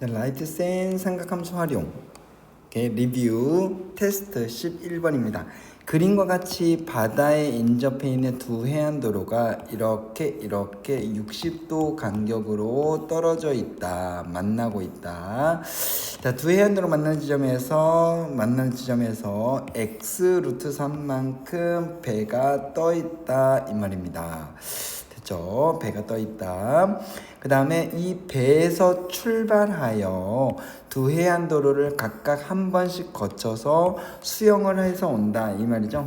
자, 라이트 센 삼각함수 활용 오케이, 리뷰 테스트 11번입니다. 그림과 같이 바다에 인접해 있는 두 해안 도로가 이렇게 이렇게 60도 간격으로 떨어져 있다. 만나고 있다. 자, 두 해안 도로 만나는 지점에서 만나는 지점에서 x 루트 3만큼 배가 떠 있다 이 말입니다. 됐죠? 배가 떠 있다. 그 다음에 이 배에서 출발하여 두 해안 도로를 각각 한 번씩 거쳐서 수영을 해서 온다. 이 말이죠.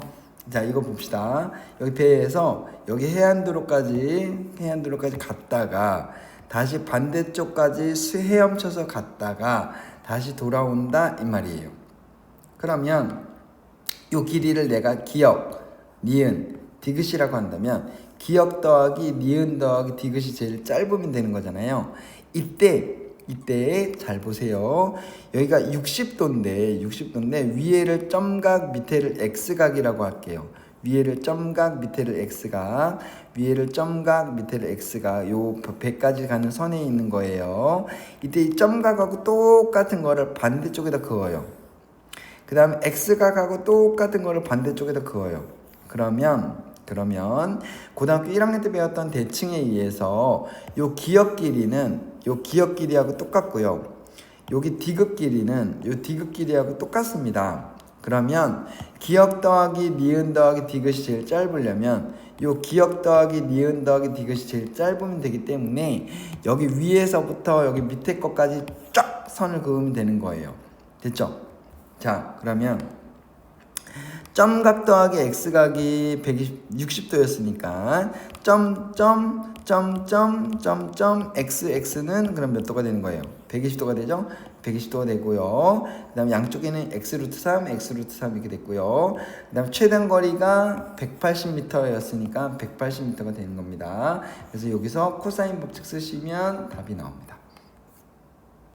자, 이거 봅시다. 여기 배에서 여기 해안 도로까지, 해안 도로까지 갔다가 다시 반대쪽까지 수 헤엄쳐서 갔다가 다시 돌아온다. 이 말이에요. 그러면 요 길이를 내가 기억, 니은, 디귿이라고 한다면 기억 더하기 니은 더하기 디귿이 제일 짧으면 되는 거잖아요. 이때 이때 잘 보세요. 여기가 60도인데 60도인데 위에를 점각 밑에를 x각이라고 할게요. 위에를 점각 밑에를 x각 위에를 점각 밑에를 x각 요 배까지 가는 선에 있는 거예요. 이때 이 점각하고 똑같은 거를 반대쪽에다 그어요. 그 다음 x각하고 똑같은 거를 반대쪽에다 그어요. 그러면 그러면 고등학교 1학년 때 배웠던 대칭에 의해서 요 기억 길이는 요 기억 길이하고 똑같고요. 여기 디귿 길이는 요 디귿 길이하고 똑같습니다. 그러면 기억 더하기 니은 더하기 디귿이 제일 짧으려면 요 기억 더하기 니은 더하기 디귿이 제일 짧으면 되기 때문에 여기 위에서부터 여기 밑에 것까지 쫙 선을 그으면 되는 거예요. 됐죠? 자, 그러면 점각 더하기 x각이 120, 60도였으니까 점 점 점 점 점 점 xx는 그럼 몇 도가 되는 거예요? 120도가 되죠? 120도가 되고요. 그 다음 양쪽에는 x 루트 3, x 루트 3 이렇게 됐고요. 그 다음 최단 거리가 180m였으니까 180m가 되는 겁니다. 그래서 여기서 코사인 법칙 쓰시면 답이 나옵니다.